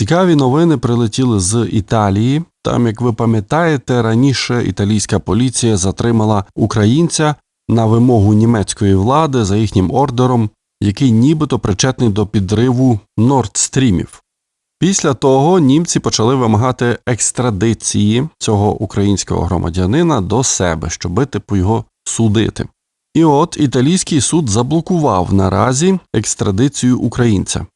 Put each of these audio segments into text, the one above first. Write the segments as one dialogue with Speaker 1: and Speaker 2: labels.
Speaker 1: Цікаві новини прилетіли з Італії. Там, як ви пам'ятаєте, раніше італійська поліція затримала українця на вимогу німецької влади за їхнім ордером, який нібито причетний до підриву Нордстрімів. Після того німці почали вимагати екстрадиції цього українського громадянина до себе, щоби типу його судити. І от італійський суд заблокував наразі екстрадицію українця.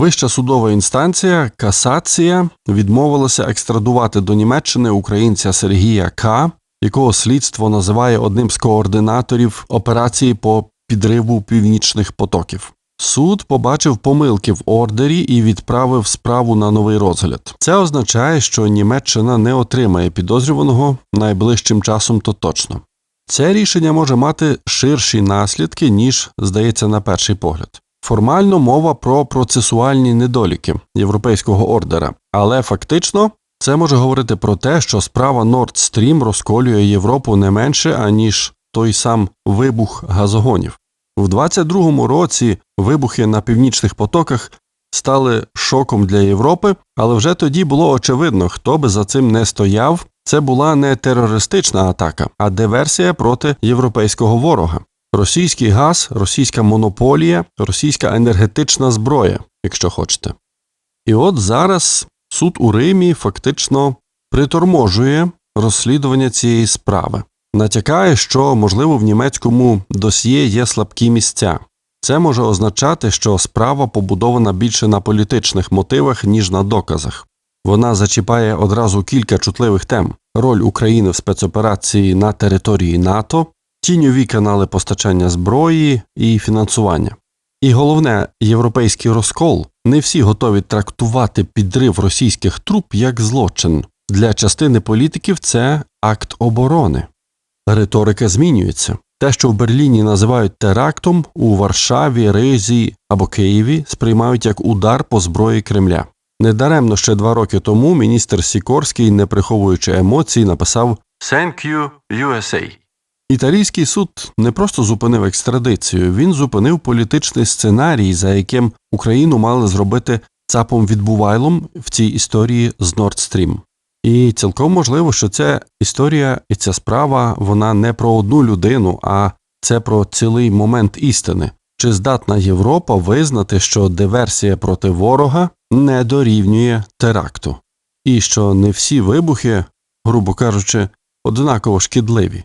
Speaker 1: Вища судова інстанція касація відмовилася екстрадувати до Німеччини українця Сергія К., якого слідство називає одним з координаторів операції по підриву північних потоків. Суд побачив помилки в ордері і відправив справу на новий розгляд. Це означає, що Німеччина не отримає підозрюваного найближчим часом то точно. Це рішення може мати ширші наслідки, ніж здається на перший погляд. Формально мова про процесуальні недоліки європейського ордера, але фактично це може говорити про те, що справа Nord Stream розколює Європу не менше, аніж той сам вибух газогонів. В 22-му році вибухи на північних потоках стали шоком для Європи, але вже тоді було очевидно, хто би за цим не стояв. Це була не терористична атака, а диверсія проти європейського ворога. Російський газ, російська монополія, російська енергетична зброя, якщо хочете. І от зараз суд у Римі фактично приторможує розслідування цієї справи, натякає, що, можливо, в німецькому досьє є слабкі місця. Це може означати, що справа побудована більше на політичних мотивах, ніж на доказах. Вона зачіпає одразу кілька чутливих тем: роль України в спецоперації на території НАТО, тіньові канали постачання зброї і фінансування. І головне, європейський розкол не всі готові трактувати підрив російських труп як злочин. Для частини політиків це акт оборони. Риторика змінюється. Те, що в Берліні називають терактом, у Варшаві, Ризі або Києві сприймають як удар по зброї Кремля. Недаремно ще два роки тому міністр Сікорський, не приховуючи емоцій, написав «Thank you, USA». Італійський суд не просто зупинив екстрадицію, він зупинив політичний сценарій, за яким Україну мали зробити цапом відбувайлом в цій історії з Nord Stream. І цілком можливо, що ця історія і ця справа вона не про одну людину, а це про цілий момент істини. Чи здатна Європа визнати, що диверсія проти ворога не дорівнює теракту, і що не всі вибухи, грубо кажучи, однаково шкідливі?